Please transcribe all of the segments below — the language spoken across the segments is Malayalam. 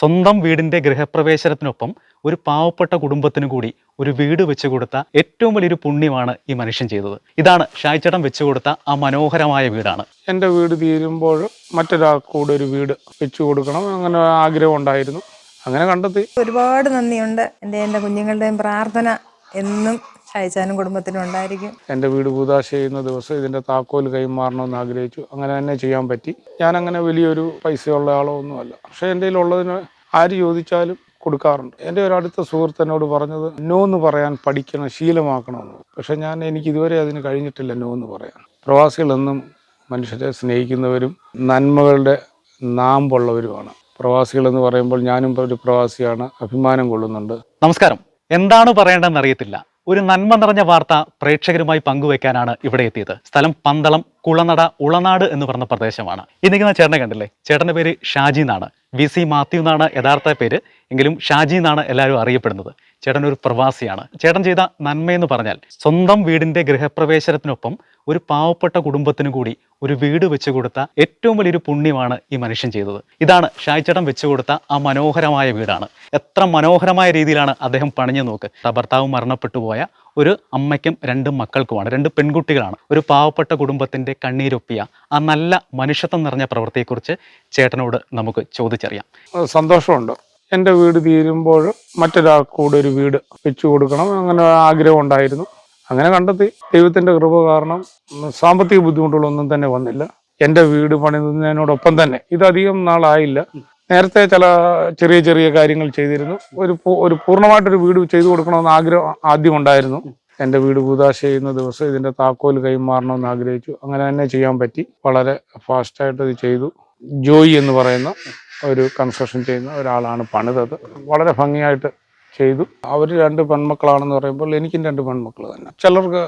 സ്വന്തം വീടിന്റെ ഗൃഹപ്രവേശനത്തിനൊപ്പം ഒരു പാവപ്പെട്ട കുടുംബത്തിന് കൂടി ഒരു വീട് വെച്ചു കൊടുത്ത ഏറ്റവും വലിയൊരു പുണ്യമാണ് ഈ മനുഷ്യൻ ചെയ്തത്. ഇതാണ് ഷായ്ച്ചടം വെച്ചു കൊടുത്ത ആ മനോഹരമായ വീടാണ്. എന്റെ വീട് തീരുമ്പോൾ മറ്റൊരാൾക്കൂടെ ഒരു വീട് വെച്ചു കൊടുക്കണം അങ്ങനെ ആഗ്രഹം ഉണ്ടായിരുന്നു. അങ്ങനെ കണ്ടെത്തി. ഒരുപാട് നന്ദിയുണ്ട് എന്റെ എന്റെ കുഞ്ഞുങ്ങളുടെയും പ്രാർത്ഥന എന്നും ഷായിച്ചാനും കുടുംബത്തിനും ഉണ്ടായിരിക്കും. എന്റെ വീട് പൂതാശ ചെയ്യുന്ന ദിവസം ഇതിന്റെ താക്കോൽ കൈമാറണമെന്ന് ആഗ്രഹിച്ചു. അങ്ങനെ തന്നെ ചെയ്യാൻ പറ്റി. ഞാൻ അങ്ങനെ വലിയൊരു പൈസയുള്ള ആളോ ഒന്നുമല്ല പക്ഷേ എന്റെ കയ്യിലുള്ളതിന് ആര് ചോദിച്ചാലും കൊടുക്കാറുണ്ട്. എന്റെ ഒരു അടുത്ത സുഹൃത്ത് എന്നോട് പറഞ്ഞത് നോ എന്ന് പറയാൻ പഠിക്കണം ശീലമാക്കണമെന്ന്. പക്ഷെ ഞാൻ എനിക്ക് ഇതുവരെ അതിന് കഴിഞ്ഞിട്ടില്ല നോ എന്ന് പറയാൻ. പ്രവാസികളെന്നും മനുഷ്യരെ സ്നേഹിക്കുന്നവരും നന്മകളുടെ നാമ്പുള്ളവരുമാണ്. പ്രവാസികൾ എന്ന് പറയുമ്പോൾ ഞാനും ഒരു പ്രവാസിയാണ്. അഭിമാനം കൊള്ളുന്നുണ്ട്. നമസ്കാരം. എന്താണ് പറയേണ്ടതെന്ന് അറിയത്തില്ല. ഒരു നന്മ നിറഞ്ഞ വാർത്ത പ്രേക്ഷകരുമായി പങ്കുവെക്കാനാണ് ഇവിടെ എത്തിയത്. സ്ഥലം പന്തളം കുളനട ഉളനാട് എന്ന് പറഞ്ഞ പ്രദേശമാണ്. ഇന്നിങ്ങനെ ചേട്ടനെ കണ്ടില്ലേ? ചേട്ടന്റെ പേര് ഷാജി എന്നാണ്. വി സി മാത്യു എന്നാണ് യഥാർത്ഥ പേര്. എങ്കിലും ഷാജി എന്നാണ് എല്ലാവരും അറിയപ്പെടുന്നത്. ചേട്ടൻ ഒരു പ്രവാസിയാണ്. ചേട്ടൻ ചെയ്ത നന്മയെന്ന് പറഞ്ഞാൽ സ്വന്തം വീടിന്റെ ഗൃഹപ്രവേശനത്തിനൊപ്പം ഒരു പാവപ്പെട്ട കുടുംബത്തിന് കൂടി ഒരു വീട് വെച്ചു കൊടുത്ത ഏറ്റവും വലിയൊരു പുണ്യമാണ് ഈ മനുഷ്യൻ ചെയ്തത്. ഇതാണ് ഷായ്ച്ചേട്ടൻ വെച്ചു കൊടുത്ത ആ മനോഹരമായ വീടാണ്. എത്ര മനോഹരമായ രീതിയിലാണ് അദ്ദേഹം പണിഞ്ഞു നോക്ക്. ഭർത്താവ് മരണപ്പെട്ടു പോയ ഒരു അമ്മയ്ക്കും രണ്ട് മക്കൾക്കുമാണ് രണ്ട് പെൺകുട്ടികളാണ്. ഒരു പാവപ്പെട്ട കുടുംബത്തിന്റെ കണ്ണീരൊപ്പിയ ആ നല്ല മനുഷ്യത്വം നിറഞ്ഞ പ്രവൃത്തിയെക്കുറിച്ച് ചേട്ടനോട് നമുക്ക് ചോദിച്ചറിയാം. സന്തോഷമുണ്ട്. എന്റെ വീട് തീരുമ്പോൾ മറ്റൊരാൾക്ക് കൂടെ ഒരു വീട് വെച്ചു കൊടുക്കണം അങ്ങനെ ആഗ്രഹം ഉണ്ടായിരുന്നു. അങ്ങനെ കണ്ടെത്തി. ദൈവത്തിന്റെ കൃപ കാരണം സാമ്പത്തിക ബുദ്ധിമുട്ടുകളൊന്നും തന്നെ വന്നില്ല. എന്റെ വീട് പണിതുന്നതിനോടൊപ്പം തന്നെ. ഇതധികം നാളായില്ല. നേരത്തെ ചില ചെറിയ ചെറിയ കാര്യങ്ങൾ ചെയ്തിരുന്നു. ഒരു ഒരു പൂർണമായിട്ടൊരു വീട് ചെയ്തു കൊടുക്കണമെന്ന് ആഗ്രഹം ആദ്യം ഉണ്ടായിരുന്നു. എന്റെ വീട് പൂതാശ ചെയ്യുന്ന ദിവസം ഇതിന്റെ താക്കോൽ കൈമാറണമെന്ന് ആഗ്രഹിച്ചു. അങ്ങനെ തന്നെ ചെയ്യാൻ പറ്റി. വളരെ ഫാസ്റ്റായിട്ട് ഇത് ചെയ്തു. ജോയി എന്ന് പറയുന്ന ഒരു കൺസ്ട്രക്ഷൻ ചെയ്യുന്ന ഒരാളാണ് പണിതത്. വളരെ ഭംഗിയായിട്ട് ചെയ്തു. അവർ രണ്ട് പെൺമക്കളാണെന്ന് പറയുമ്പോൾ എനിക്കും രണ്ട് പെൺമക്കൾ തന്നെ. ചിലർക്ക്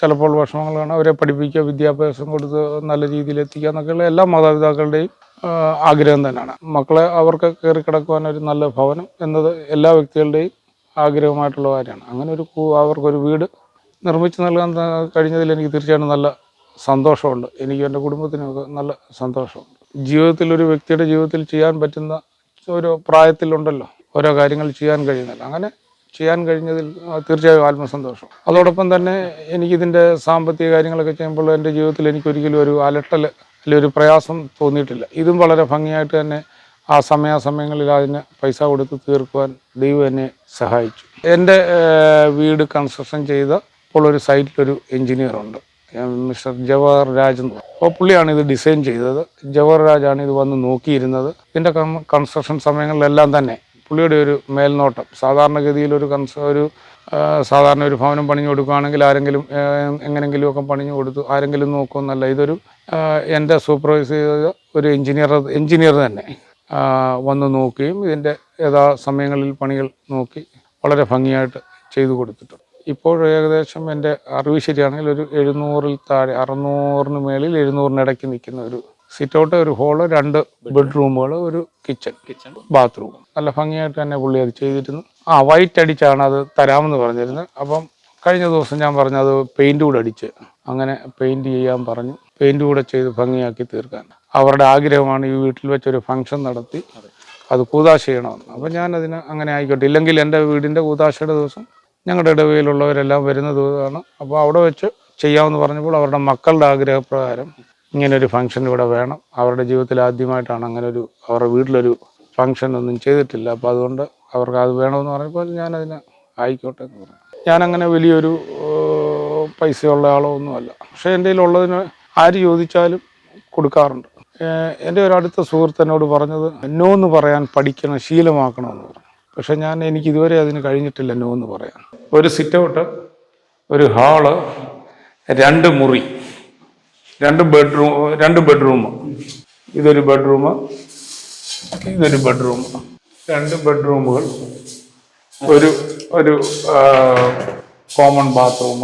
ചിലപ്പോൾ വിഷമങ്ങൾ കാണാം അവരെ പഠിപ്പിക്കുക വിദ്യാഭ്യാസം കൊടുത്ത് നല്ല രീതിയിൽ എത്തിക്കുക എന്നൊക്കെയുള്ള എല്ലാ മാതാപിതാക്കളുടെയും ആഗ്രഹം തന്നെയാണ്. മക്കളെ അവർക്ക് കയറി കിടക്കുവാൻ ഒരു നല്ല ഭവനം എന്നത് എല്ലാ വ്യക്തികളുടെയും ആഗ്രഹമായിട്ടുള്ള കാര്യമാണ്. അങ്ങനെ ഒരു അവർക്കൊരു വീട് നിർമ്മിച്ചു നൽകാൻ കഴിഞ്ഞതിൽ എനിക്ക് തീർച്ചയായിട്ടും നല്ല സന്തോഷമുണ്ട്. എനിക്കും എന്റെ കുടുംബത്തിനുമൊക്കെ നല്ല സന്തോഷമുണ്ട്. ജീവിതത്തിൽ ഒരു വ്യക്തിയുടെ ജീവിതത്തിൽ ചെയ്യാൻ പറ്റുന്ന ഒരു പ്രായത്തിലുണ്ടല്ലോ. ഓരോ കാര്യങ്ങൾ ചെയ്യാൻ കഴിയുന്നില്ല അങ്ങനെ ചെയ്യാൻ കഴിഞ്ഞതിൽ തീർച്ചയായും ആത്മസന്തോഷം. അതോടൊപ്പം തന്നെ എനിക്കിതിന്റെ സാമ്പത്തിക കാര്യങ്ങളൊക്കെ ചെയ്യുമ്പോൾ എന്റെ ജീവിതത്തിൽ എനിക്കൊരിക്കലും ഒരു അലട്ടൽ അല്ലെങ്കിൽ ഒരു പ്രയാസം തോന്നിയിട്ടില്ല. ഇതും വളരെ ഭംഗിയായിട്ട് തന്നെ ആ സമയാസമയങ്ങളിൽ അതിന് പൈസ കൊടുത്ത് തീർക്കുവാൻ ദൈവം എന്നെ സഹായിച്ചു. എന്റെ വീട് കൺസ്ട്രക്ഷൻ ചെയ്ത ഇപ്പോൾ ഒരു സൈറ്റിലൊരു ഏഹ്, മിസ്റ്റർ ജവഹർ രാജ് എന്ന്. അപ്പോൾ പുള്ളിയാണ് ഇത് ഡിസൈൻ ചെയ്തത്. ജവഹർ രാജാണ് ഇത് വന്ന് നോക്കിയിരുന്നത്. ഇതിന്റെ കൺസ്ട്രക്ഷൻ സമയങ്ങളിലെല്ലാം തന്നെ പുള്ളിയുടെ ഒരു മേൽനോട്ടം. സാധാരണഗതിയിൽ ഒരു കൺസ ഒരു സാധാരണ ഒരു ഭവനം പണിഞ്ഞു കൊടുക്കുകയാണെങ്കിൽ ആരെങ്കിലും എങ്ങനെങ്കിലും ഒക്കെ പണിഞ്ഞു കൊടുത്തു. ആരെങ്കിലും നോക്കുമെന്നല്ല ഇതൊരു എന്റെ സൂപ്പർവൈസ് ചെയ്ത ഒരു എഞ്ചിനീയർ എഞ്ചിനീയർ തന്നെ വന്ന് നോക്കുകയും ഇതിന്റെ യഥാ സമയങ്ങളിൽ പണികൾ നോക്കി വളരെ ഭംഗിയായിട്ട് ചെയ്തു കൊടുത്തിട്ടുണ്ട്. ഇപ്പോൾ ഏകദേശം എന്റെ അറിവ് ശരിയാണെങ്കിൽ ഒരു എഴുന്നൂറിൽ താഴെ അറുന്നൂറിന് മേളിൽ എഴുന്നൂറിനിടയ്ക്ക് നിൽക്കുന്ന ഒരു സിറ്റ് ഔട്ട് ഒരു ഹോൾ രണ്ട് ബെഡ്റൂമുകൾ ഒരു കിച്ചൺ കിച്ചൺ. ബാത്റൂം. നല്ല ഭംഗിയായിട്ട് തന്നെ പുള്ളി അത് ചെയ്തിരുന്നു. ആ വൈറ്റ് അടിച്ചാണ് അത് തരാമെന്ന് പറഞ്ഞിരുന്നത്. അപ്പം കഴിഞ്ഞ ദിവസം ഞാൻ പറഞ്ഞത് പെയിന്റ് കൂടെ അടിച്ച് അങ്ങനെ പെയിന്റ് ചെയ്യാൻ പറഞ്ഞു. പെയിന്റ് കൂടെ ചെയ്ത് ഭംഗിയാക്കി തീർക്കാൻ. അവരുടെ ആഗ്രഹമാണ് ഈ വീട്ടിൽ വെച്ചൊരു ഫംഗ്ഷൻ നടത്തി അത് കൂതാശ ചെയ്യണമെന്ന്. അപ്പം ഞാനതിന് അങ്ങനെ ആയിക്കോട്ടെ. ഇല്ലെങ്കിൽ എന്റെ വീടിന്റെ കൂതാശയുടെ ദിവസം ഞങ്ങളുടെ ഇടവയിലുള്ളവരെല്ലാം വരുന്ന ദിവസമാണ്. അപ്പോൾ അവിടെ വെച്ച് ചെയ്യാമെന്ന് പറഞ്ഞപ്പോൾ അവരുടെ മക്കളുടെ ആഗ്രഹപ്രകാരം ഇങ്ങനെ ഫങ്ഷൻ ഇവിടെ വേണം. അവരുടെ ജീവിതത്തിൽ ആദ്യമായിട്ടാണ് അങ്ങനെ ഒരു അവരുടെ വീട്ടിലൊരു ഫംഗ്ഷൻ ഒന്നും ചെയ്തിട്ടില്ല. അപ്പോൾ അതുകൊണ്ട് അവർക്ക് അത് വേണമെന്ന് പറഞ്ഞപ്പോൾ ഞാനതിന് ആയിക്കോട്ടെ എന്ന് പറഞ്ഞു. ഞാനങ്ങനെ വലിയൊരു പൈസയുള്ള ആളോ ഒന്നുമല്ല പക്ഷേ എന്റെ ഉള്ളതിന് ആര് ചോദിച്ചാലും കൊടുക്കാറുണ്ട്. എന്റെ ഒരു അടുത്ത സുഹൃത്ത് എന്നോട് പറഞ്ഞത് നോ എന്ന് പറയാൻ പഠിക്കണം ശീലമാക്കണമെന്ന് പറഞ്ഞു. പക്ഷെ ഞാൻ എനിക്ക് ഇതുവരെ അതിന് കഴിഞ്ഞിട്ടില്ല നോ എന്ന് പറയാൻ. ഒരു സിറ്റൗട്ട് ഒരു ഹാൾ രണ്ട് മുറി. രണ്ട് ബെഡ്റൂം രണ്ട് ബെഡ്റൂം ഇതൊരു ബെഡ്റൂം ഇതൊരു ബെഡ്റൂം രണ്ട് ബെഡ്റൂമുകൾ ഒരു ഒരു കോമൺ ബാത്റൂം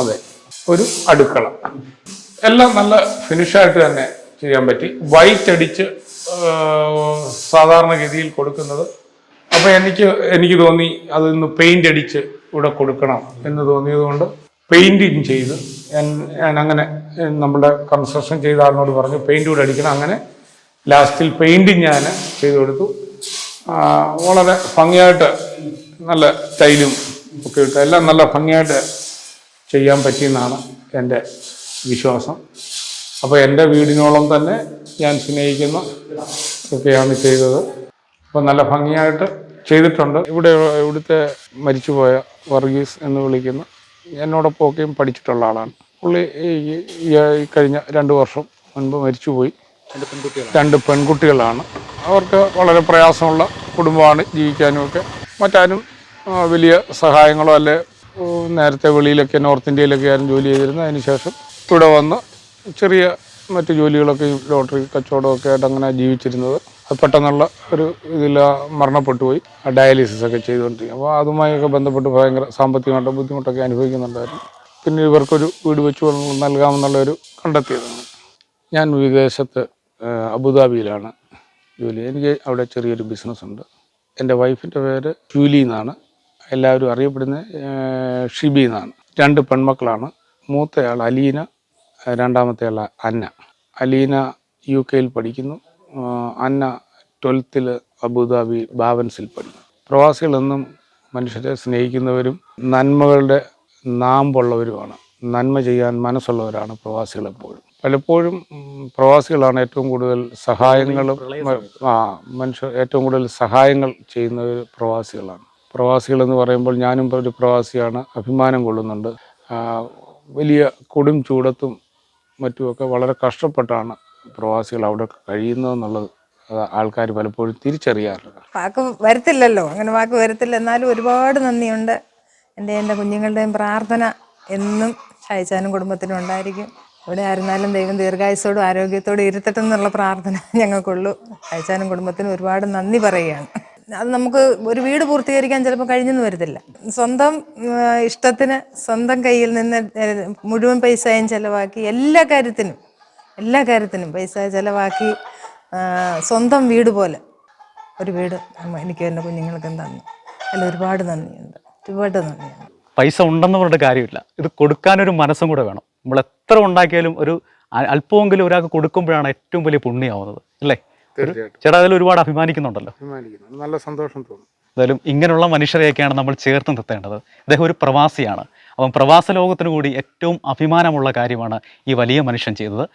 അതെ. ഒരു അടുക്കള. എല്ലാം നല്ല ഫിനിഷായിട്ട് തന്നെ ചെയ്യാൻ പറ്റി. വൈറ്റ് അടിച്ച് സാധാരണ സാധാരണഗതിയിൽ കൊടുക്കുന്നത്. അപ്പോൾ എനിക്ക് എനിക്ക് തോന്നി അതൊന്ന് പെയിന്റ് അടിച്ച് ഇവിടെ കൊടുക്കണം എന്ന് തോന്നിയത് പെയിന്റിങ് ചെയ്ത്. ഞാൻ അങ്ങനെ നമ്മുടെ കൺസ്ട്രക്ഷൻ ചെയ്ത ആളിനോട് പറഞ്ഞു പെയിന്റ് കൂടെ അടിക്കണം. അങ്ങനെ ലാസ്റ്റിൽ പെയിന്റിങ് ഞാൻ ചെയ്തു കൊടുത്തു. വളരെ ഭംഗിയായിട്ട് നല്ല സ്റ്റൈലും ഒക്കെ ഇട്ട് എല്ലാം നല്ല ഭംഗിയായിട്ട് ചെയ്യാൻ പറ്റിയെന്നാണ് എന്റെ വിശ്വാസം. അപ്പോൾ എന്റെ വീടിനോളം തന്നെ ഞാൻ സ്നേഹിക്കുന്ന. ഒക്കെയാണ് ചെയ്തത്. അപ്പോൾ നല്ല ഭംഗിയായിട്ട് ചെയ്തിട്ടുണ്ട്. ഇവിടെ ഇവിടുത്തെ മരിച്ചുപോയ വർഗീസ് എന്ന് വിളിക്കുന്ന. എന്നോടൊപ്പമൊക്കെയും പഠിച്ചിട്ടുള്ള ആളാണ്. പുള്ളി ഈ കഴിഞ്ഞ രണ്ട് വർഷം മുൻപ് മരിച്ചുപോയി. രണ്ട് പെൺകുട്ടികളാണ്. അവർക്ക് വളരെ പ്രയാസമുള്ള കുടുംബമാണ് ജീവിക്കാനുമൊക്കെ മറ്റാരും വലിയ സഹായങ്ങളോ അല്ലെ നേരത്തെ വെളിയിലൊക്കെ നോർത്ത് ഇന്ത്യയിലൊക്കെ ആരും ജോലി ചെയ്തിരുന്നു അതിനുശേഷം ഇവിടെ വന്ന് ചെറിയ മറ്റ് ജോലികളൊക്കെ ലോട്ടറി കച്ചവടമൊക്കെ ആയിട്ട് അങ്ങനെ ജീവിച്ചിരുന്നത്. പെട്ടെന്നുള്ള ഒരു ഇതിൽ മരണപ്പെട്ടു പോയി ഡയാലിസിസ് ഒക്കെ ചെയ്തുകൊണ്ടിരിക്കും അപ്പോൾ അതുമായൊക്കെ ബന്ധപ്പെട്ട് ഭയങ്കര സാമ്പത്തികമായിട്ട് ബുദ്ധിമുട്ടൊക്കെ അനുഭവിക്കുന്നുണ്ടായിരുന്നു. പിന്നെ ഇവർക്കൊരു വീട് വെച്ച് നൽകാമെന്നുള്ളൊരു കണ്ടെത്തിയതാണ്. ഞാൻ വിദേശത്ത് അബുദാബിയിലാണ് ജോലി. എനിക്ക് അവിടെ ചെറിയൊരു ബിസിനസ് ഉണ്ട് എന്റെ വൈഫിന്റെ പേര് ജൂലി എന്നാണ്. എല്ലാവരും അറിയപ്പെടുന്നത് ഷിബി എന്നാണ്. രണ്ട് പെൺമക്കളാണ്. മൂത്തയാൾ അലീന രണ്ടാമത്തെ ആൾ അന്ന. അലീന യു കെയിൽ പഠിക്കുന്നു. അന്ന ട്വൽത്തിൽ അബുദാബി ബാവൻസിൽ പഠിക്കും പ്രവാസികളെന്നും മനുഷ്യരെ സ്നേഹിക്കുന്നവരും നന്മകളുടെ നാമ്പുള്ളവരുമാണ്. നന്മ ചെയ്യാൻ മനസ്സുള്ളവരാണ് പ്രവാസികൾ എപ്പോഴും. പലപ്പോഴും പ്രവാസികളാണ് ഏറ്റവും കൂടുതൽ സഹായങ്ങളും ആ മനുഷ്യർ ഏറ്റവും കൂടുതൽ സഹായങ്ങൾ ചെയ്യുന്നവർ പ്രവാസികളാണ്. പ്രവാസികൾ എന്ന് പറയുമ്പോൾ ഞാനും ഒരു പ്രവാസിയാണ് അഭിമാനം കൊള്ളുന്നുണ്ട്. വലിയ കൊടും ചൂടത്തും മറ്റുമൊക്കെ വളരെ കഷ്ടപ്പെട്ടാണ് പ്രവാസികൾ അവിടെ കഴിയുന്നതെന്നുള്ളത് ആൾക്കാർ പലപ്പോഴും തിരിച്ചറിയാറില്ല വാക്ക് വരത്തില്ലല്ലോ. അങ്ങനെ വാക്ക് വരത്തില്ല. എന്നാലും ഒരുപാട് നന്ദിയുണ്ട്. എന്റെ എന്റെ കുഞ്ഞുങ്ങളുടെയും പ്രാർത്ഥന എന്നും ഷായിച്ചാനും കുടുംബത്തിനും ഉണ്ടായിരിക്കും. ഇവിടെ ആയിരുന്നാലും ദൈവം ദീർഘായുസോടും ആരോഗ്യത്തോടും ഇരുത്തട്ടെ എന്നുള്ള പ്രാർത്ഥന ഞങ്ങൾക്കുള്ളൂ. ഷായിച്ചാനും കുടുംബത്തിനും ഒരുപാട് നന്ദി പറയുകയാണ്. അത് നമുക്ക് ഒരു വീട് പൂർത്തീകരിക്കാൻ ചിലപ്പോൾ കഴിഞ്ഞെന്ന് വരത്തില്ല. സ്വന്തം ഇഷ്ടത്തിന് സ്വന്തം കയ്യിൽ നിന്ന് മുഴുവൻ പൈസയും ചിലവാക്കി എല്ലാ കാര്യത്തിനും എല്ലാ കാര്യത്തിനും പൈസ ചിലവാക്കി സ്വന്തം വീട് പോലെ. ഒരു വീട് എനിക്ക് എന്റെ കുഞ്ഞുങ്ങൾക്കും തന്നു. അല്ല ഒരുപാട് നന്ദിയുണ്ട്. ഒരുപാട് നന്ദിയുണ്ട്. പൈസ ഉണ്ടെന്ന് പറഞ്ഞിട്ട് കാര്യമില്ല. ഇത് കൊടുക്കാനൊരു മനസ്സും കൂടെ വേണം. നമ്മൾ എത്ര ഉണ്ടാക്കിയാലും ഒരു അല്പമെങ്കിലും ഒരാൾക്ക് കൊടുക്കുമ്പോഴാണ് ഏറ്റവും വലിയ പുണ്യമാവുന്നത് അല്ലേ? ചേട്ടാ അതിൽ ഒരുപാട് അഭിമാനിക്കുന്നുണ്ടല്ലോ. അഭിമാനിക്കുന്നു. നല്ല സന്തോഷം തോന്നും. എന്തായാലും ഇങ്ങനെയുള്ള മനുഷ്യരെയൊക്കെയാണ് നമ്മൾ ചേർത്ത് നിർത്തേണ്ടത്. അദ്ദേഹം ഒരു പ്രവാസിയാണ്. അപ്പം പ്രവാസ ലോകത്തിനു കൂടി ഏറ്റവും അഭിമാനമുള്ള കാര്യമാണ് ഈ വലിയ മനുഷ്യൻ ചെയ്തത്.